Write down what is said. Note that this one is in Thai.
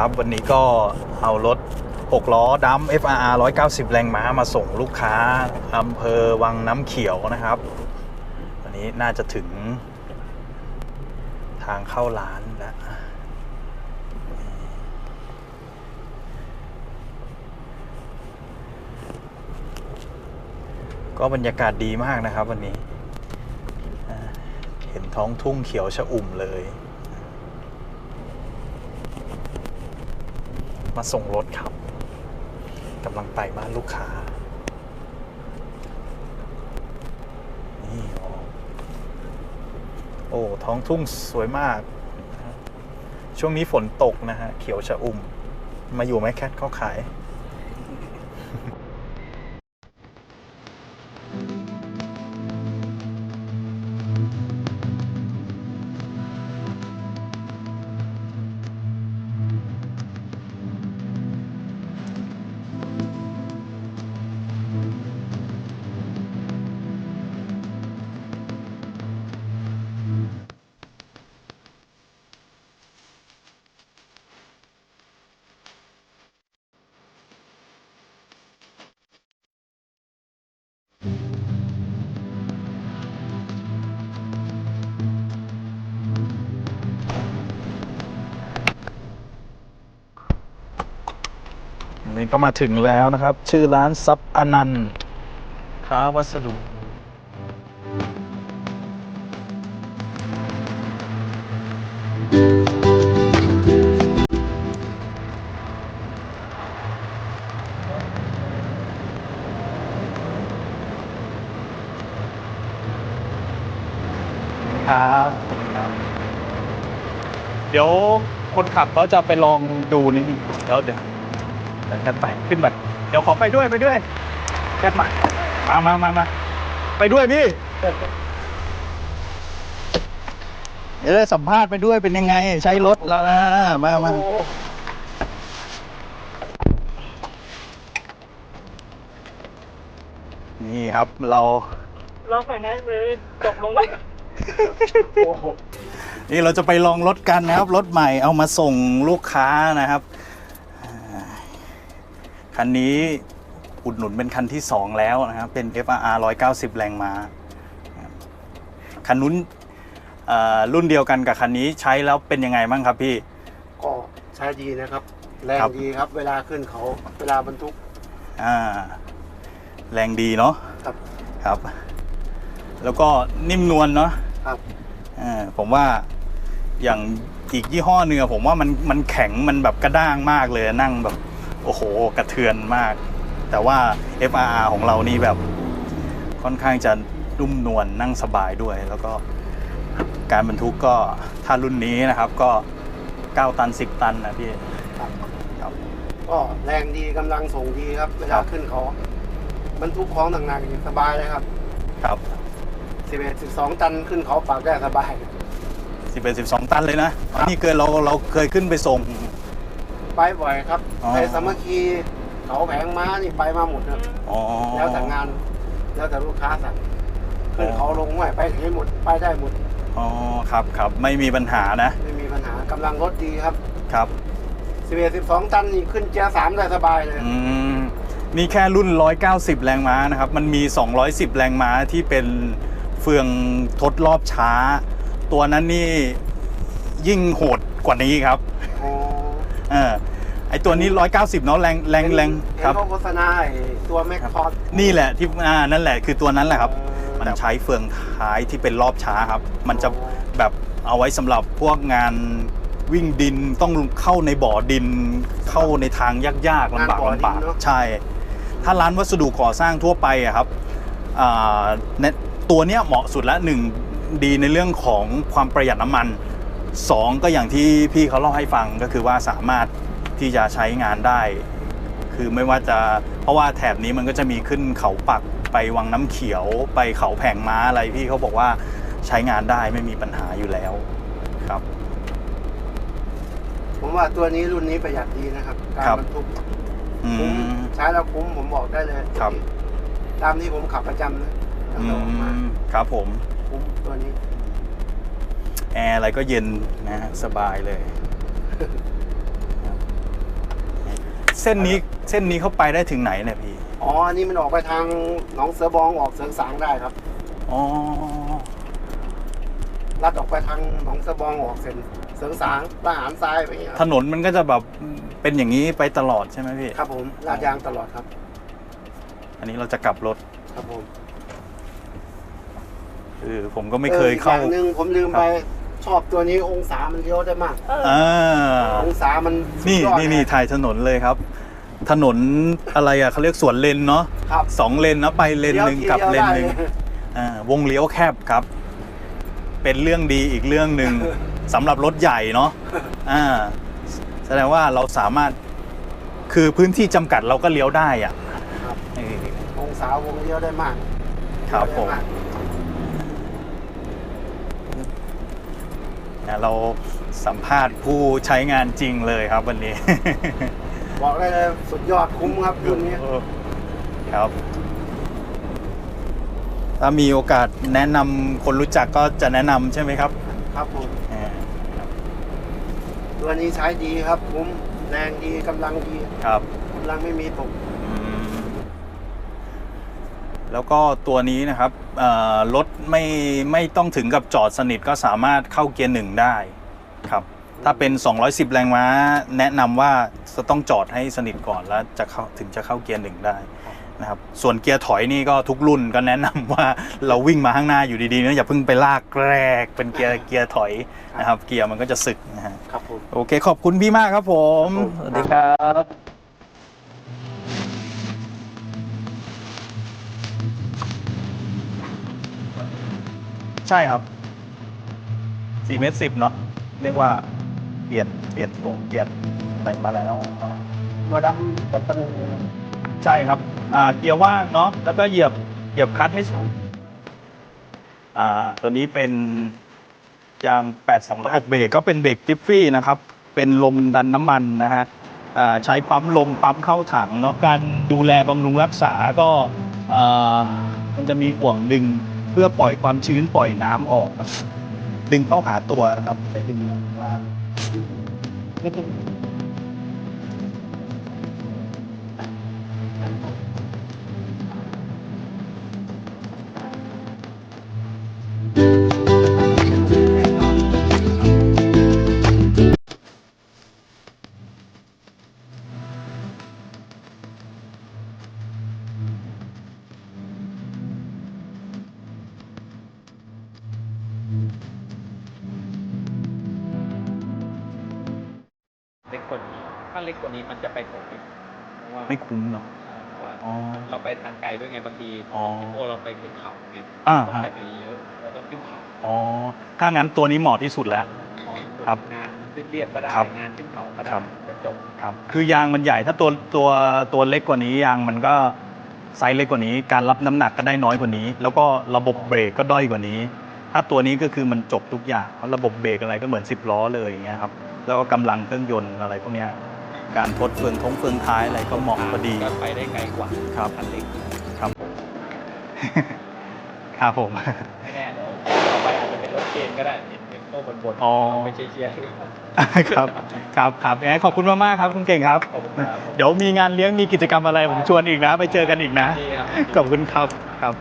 ครับ วันนี้ก็เอารถ 6 ล้อดัม FRR 190 แรงม้ามาส่งลูกค้าอำเภอวังน้ำเขียวนะครับ วันนี้น่าจะถึงทางเข้าร้านแล้วก็บรรยากาศดีมากนะครับวันนี้ เห็นท้องทุ่งเขียวชะอุ่มเลย มาส่งรถครับกำลังไปบ้านลูกค้า นี่โอ้โอ้ ท้องทุ่งสวยมาก ช่วงนี้ฝนตกนะฮะ เขียวชะอุ่ม มาอยู่ไหมแคทเขาขาย นี่ก็มาถึงแล้วนะครับ ชื่อร้านซับอนันต์ค้าวัสดุครับครับเดี๋ยวคนขับเขาจะไปลองดูนิดนึงเดี๋ยวเดี๋ยว เดี๋ยวกันไปขึ้นบัตรเดี๋ยวขอไปด้วยไปด้วยแคทมามามามามาไปด้วยพี่เดี๋ยวได้สัมภาษณ์ไปด้วยเป็นยังไง ใช้รถแล้วนะมามานี่ครับเรา เราไฟแนนซ์เลยตกลงเลยนี่เราจะไปลองรถกันนะครับ รถใหม่เอามาส่งลูกค้านะครับอ่า คันนี้อุดหนุนเป็นคันที่ 2 แล้วนะครับ เป็น FRR 190 แรงม้าคันนู้นเอ่อรุ่นเดียวกันกับคันนี้ใช้แล้วเป็นยังไงบ้างครับพี่ ก็ใช้ดีนะครับ แรงครับดีครับ เวลาขึ้นเขาเวลาบรรทุกอ่าแรงดีเนาะครับครับ แล้วก็นิ่มนวลเนาะครับอ่าผมว่าอย่างอีกยี่ห้อเนื้อะผมว่ามันมันแข็งมันแบบกระด้างมากเลยนั่งแบบ โอ้โห กระเทือนมาก แต่ว่า FRR ของเรานี่แบบค่อนข้างจะนุ่มนวลนั่งสบายด้วย แล้วก็การบรรทุกก็ถ้ารุ่นนี้นะครับก็ 9 ตัน 10 ตันนะพี่ ครับครับ ก็แรงดีกำลังส่งดีครับเวครัลาบ ขึ้นเขาบรรทุกของหนักๆอย่างสบายเลยครับครับ11 12 ตันขึ้นเขาปากได้สบาย 11 12 ตันเลยนะอันนี้เกินเราเราเคยขึ้นไปส่ง ไปบ่อยครับอ๋อ ไปสามัคคีเขาแผงม้านี่ไปมาหมดครับอ๋อ แล้วแต่งาน แล้วแต่ลูกค้าสั่งขึ้นอ๋อ เขาลงห้วยไปไหนหมดไปได้หมดอ๋อครับครับไม่มีปัญหานะไม่มีปัญหากำลังรถดีครับ ครับ11 12 ตันนี่ขึ้นเจียร์สามได้สบายเลยอืมนี่แค่รุ่น 190 แรงม้านะครับ มันมี 210 แรงม้าที่เป็นเฟืองทดรอบช้า ตัวนั้นนี่ยิ่งโหดกว่านี้ครับอ๋อ เออไอตัวนี้ 190 เนาะแรงแรงแรงเห็นครับเขาโฆษณาไอ้ตัวแม็กคอร์ดนี่แหละที่อ่านั่นแหละคือตัวนั้นแหละครับเออมันใช้เฟืองท้ายที่เป็นรอบช้าครับ มันจะแบบเอาไว้สำหรับพวกงานวิ่งดินต้องเข้าในบ่อดิน เข้าในทางยากๆลำบากงานบ่อดินลำบากเนอะใช่ ถ้าร้านวัสดุก่อสร้างทั่วไปอะครับอ่าในตัวเนี้ยเหมาะสุดละหนึ่งดีในเรื่องของความประหยัดน้ำมัน สองก็อย่างที่พี่เขาเล่าให้ฟังก็คือว่าสามารถที่จะใช้งานได้ คือไม่ว่าจะเพราะว่าแถบนี้มันก็จะมีขึ้นเขาปักไปวังน้ำเขียวไปเขาแผงม้าอะไรพี่เขาบอกว่าใช้งานได้ไม่มีปัญหาอยู่แล้วครับ ผมว่าตัวนี้รุ่นนี้ประหยัดดีนะครับการครับบรรทุกอืคุ้มมใช้แล้วคุ้มผมบอกได้เลยครับ ตามที่ผมขับประจำนะอืแล้วออกมามครับผมคุ้มตัวนี้ แอร์อะไรก็เย็นนะฮะสบายเลย เส้นนี้เส้นนี้เข้าไปได้ถึงไหนเนี่ยพี่ อ๋ออันนี้มันออกไปทางหนองเสือบองออกเสืองสางได้ครับ อ๋อ ลัดออกไปทางหนองเสือบองออกเส้นเสืองสางทหารทรายไปอย่างเงี้ยคถรับนนมันก็จะแบบเป็นอย่างนี้ไปตลอดใช่ไหมพี่ ครับผมลาดยางตลอดครับ อันนี้เราจะกลับรถ ครับผมคือผมก็ไม่เคยเข้า อออีกอย่างหนึ่งผมลืมไป ชอบตัวนี้องศามันเลี้ยวได้มากเอออ่าองศามันสุดนี่ยอดนี่นี่ะ ถ่ายถนนเลยครับ ถนนอะไรอะเขาเรียกสวนเลนเนาะครับ สองเลนนะไปเลนหนึ่งลี้ยวกับเลนหนึ่ง ทีดียวได้ อ่าวงเลี้ยวแคบครับ เป็นเรื่องดีอีกเรื่องหนึ่ง สำหรับรถใหญ่เนาะอ่าแสดงว่าเราสามารถคือพื้นที่จำกัดเราก็เลี้ยวได้อะครับ เออ องศาวงเลี้ยวได้มากครับผม เลี้ยวได้าก นะเราสัมภาษณ์ผู้ใช้งานจริงเลยครับวันนี้ บอกได้เลยสุดยอดคุ้มครับรุ่นนี้ครับ ถ้ามีโอกาสแนะนำคนรู้จักก็จะแนะนำใช่ไหมครับ ครับผมอ่าตัวนี้ใช้ดีครับคุ้มแรงดีกำลังดีครับกำลังไม่มีตกอืม แล้วก็ตัวนี้นะครับเอ่อรถไม่ไม่ต้องถึงกับจอดสนิทก็สามารถเข้าเกียร์หนึ่งได้ครับถ้าเป็น 210 แรงม้า แนะนำว่าจะต้องจอดให้สนิทก่อนแล้วจะเข้าถึงจะเข้าเกียร์หนึ่งได้นะครับส่วนเกียร์ถอยนี่ก็ทุกรุ่นก็แนะนำว่าเราวิ่งมาข้างหน้าอยู่ดีๆนะอย่าเพิ่งไปลากแกรกเป็นเกียร์เกียร์ถอยนะครับ เกียร์มันก็จะสึกนะฮะครับผมโอเคขอบคุณพี่มากครับผมครับผมสวัสดีครับ ใช่ครับสี่เมตรสิบเนาะเรียกว่าเปลี่ยนเปลี่ยนวงเปลี่ยนอะไรมาแล้วตัวดำกับตันใช่ครับ อ่าเกียร์ว่างเนาะแล้วก็เหยียบเหยียบคลัตช์ให้สูงอ่า ตัวนี้เป็นยาง8 2 6เบรกก็เป็นเบรกจิฟฟี่นะครับ เป็นลมดันน้ำมันนะฮะอ่าใช้ปั๊มลมปั๊มเข้าถังเนาะการดูแลบำรุงรักษาก็อ่ามันจะมีห่วงดึง เพื่อปล่อยความชื้นปล่อยน้ำออกครับดึงเข้าหาตัวนะครับไปดึงมา เล็กกว่านี้มันจะไปผมอีกเพราะว่าไม่คุ้มเนาะเพราะว่าอ๋อ เราไปทางไกลด้วยไงบางทีอ๋อ โอ้เราไปขึ้นเขาไงอ่าต้องฮะไปเยอะเราต้องขึ้นเขาอ๋อถ้างั้นตัวนี้เหมาะที่สุดแล้ว ครับงานเรียบๆก็ได้ครับงานขึ้นเขาก็ครัได้บจะจบครับ คือยางมันใหญ่ถ้าตัวตัวตัวเล็กกว่านี้ยางมันก็ไซส์เล็กกว่านี้ การรับน้ำหนักก็ได้น้อยกว่านี้ แล้วก็ระบบเบรกก็ด้อยกว่านี้ ถ้าตัวนี้ก็คือมันจบทุกอย่างเพราะระบบเบรกอะไรก็เหมือน 10 ล้อเลยอย่างเงี้ยครับแล้วก็กำลังเครื่องยนต์อะไรพวกเนี้ย การทดเฟืองทงเฟืองท้ายอะไรก็เหมาะพอดีก็ไปได้ไกลกว่าครับคันเล็กครับผมครับผมไม่แน่เดี๋ยวต่อไปอาจจะเป็นรถเกณฑ์ก็ได้เห็นเห็นโต้บนบนอ๋อไม่ใช่เชียร์ครับครับครับงั้นขอบคุณมากๆครับคุณเก่งครับขอบคุณครับ เดี๋ยวมีงานเลี้ยงมีกิจกรรมอะไรผมชวนอีกนะ ไปเจอกันอีกนะดีครับขอบคุณครับครับ